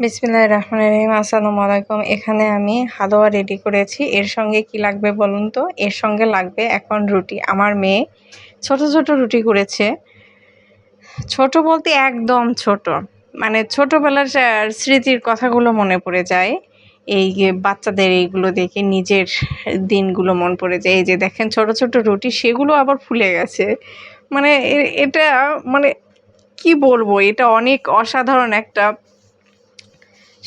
বিসমিল্লাহ রহমান রহিম, আসসালামু আলাইকুম। এখানে আমি হালুয়া রেডি করেছি। এর সঙ্গে কি লাগবে বলুন তো? এর সঙ্গে লাগবে এখন রুটি। আমার মেয়ে ছোট ছোট রুটি করেছে। ছোট বলতে একদম ছোট। মানে ছোটোবেলার স্মৃতির কথাগুলো মনে পড়ে যায়। এই যে বাচ্চাদের এইগুলো দেখে নিজের দিনগুলো মন পড়ে যায়। এই যে দেখেন ছোট ছোট রুটি, সেগুলো আবার ফুলে গেছে। মানে এটা মানে কি বলব? এটা অনেক অসাধারণ একটা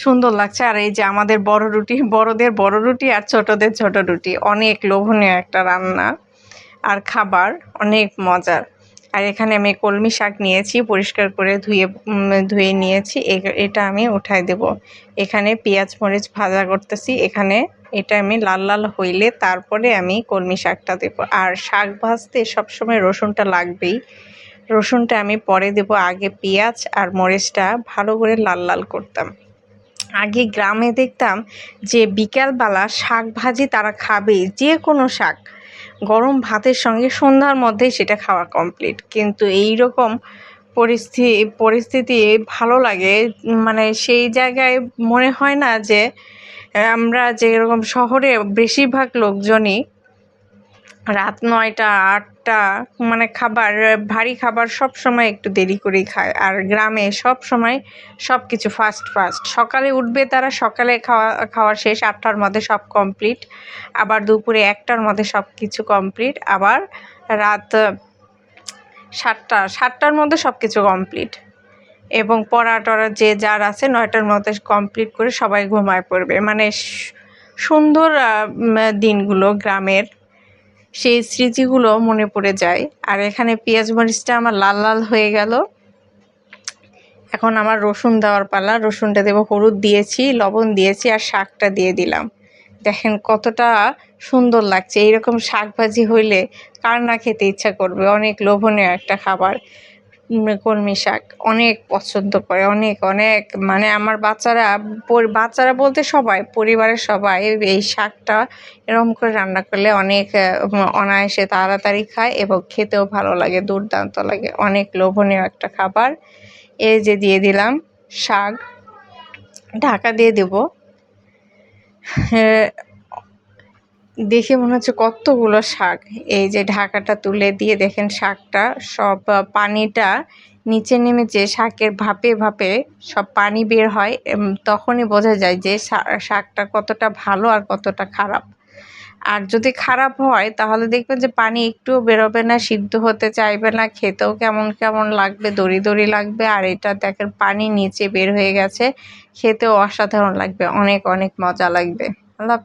সুন্দর লাগছে। আর এই যে আমাদের বড় রুটি, বড়দের বড় রুটি আর ছোটদের ছোট রুটি। অনেক লোভনীয় একটা রান্না আর খাবার, অনেক মজার। আর এখানে আমি কলমি শাক নিয়েছি, পরিষ্কার করে ধুয়ে ধুয়ে নিয়েছি। এটা আমি উঠাই দেব। এখানে পেঁয়াজ মরিচ ভাজা করতেছি। এখানে এটা আমি লাল লাল হইলে তারপরে আমি কলমি শাকটা দেব। আর শাক ভাজতে সবসময় রসুনটা লাগবেই। রসুনটা আমি পরে দেব আগে পেঁয়াজ আর মরিচটা ভালো করে লাল লাল করতাম। আগে গ্রামে দেখতাম যে বিকালবেলা শাক ভাজি তারা খাবে, যে কোনো শাক। গরম ভাতের সঙ্গে সন্ধ্যার মধ্যেই সেটা খাওয়া কমপ্লিট কিন্তু এই রকম পরিস্থিতি পরিস্থিতি ভালো লাগে। মানে সেই জায়গায় মনে হয় না যে, আমরা যেরকম শহরে বেশিরভাগ লোকজনই রাত নয়টা, আটটা মানে খাবার, ভারী খাবার সব সময় একটু দেরি করেই খায়। আর গ্রামে সব সময় সব কিছু ফাস্ট ফাস্ট সকালে উঠবে তারা, সকালে খাওয়া খাওয়া শেষ, আটটার মধ্যে সব কমপ্লিট আবার দুপুরে একটার মধ্যে সব কিছু কমপ্লিট আবার রাত সাতটা, সাতটার মধ্যে সব কিছু কমপ্লিট এবং পড়া টড়া যে যার আছে নয়টার মধ্যে কমপ্লিট করে সবাই ঘুমায় পড়বে। মানে সুন্দর দিনগুলো গ্রামের। সেই স্মৃতিগুলো মনে পড়ে যায়। আর এখানে পেঁয়াজ মরিচটা আমার লাল লাল হয়ে গেল। এখন আমার রসুন দেওয়ার পালা। রসুনটা দেবো হলুদ দিয়েছি, লবণ দিয়েছি আর শাকটা দিয়ে দিলাম। দেখেন কতটা সুন্দর লাগছে। এইরকম শাক ভাজি হইলে কার না খেতে ইচ্ছা করবে? অনেক লোভনীয় একটা খাবার। কলমি শাক অনেক পছন্দ করে, অনেক অনেক। মানে আমার বাচ্চারা বাচ্চারা বলতে সবাই, পরিবারের সবাই এই শাকটা এরকম করে রান্না করলে অনেক অনায়াসে তাড়াতাড়ি খায় এবং খেতেও ভালো লাগে, দুর্দান্ত লাগে। অনেক লোভনীয় একটা খাবার। এই যে দিয়ে দিলাম শাক। ঢাকা দিয়ে দেব। দেখে মনে হচ্ছে কতগুলো শাক। এই যে ঢাকাটা তুলে দিয়ে দেখেন শাকটা, সব পানিটা নিচে নেমেছে শাকের ভাপে ভাপে সব পানি বের হয় তখনই বোঝা যায় যে শাকটা কতটা ভালো আর কতটা খারাপ। আর যদি খারাপ হয়, তাহলে দেখবেন যে পানি একটুও বেরোবে না, সিদ্ধ হতে চাইবে না, খেতেও কেমন কেমন লাগবে, দড়ি দড়ি লাগবে, আর এটা দেখেন পানি নিচে বের হয়ে গেছে, খেতেও অসাধারণ লাগবে, অনেক অনেক মজা লাগবে। আল্লাহ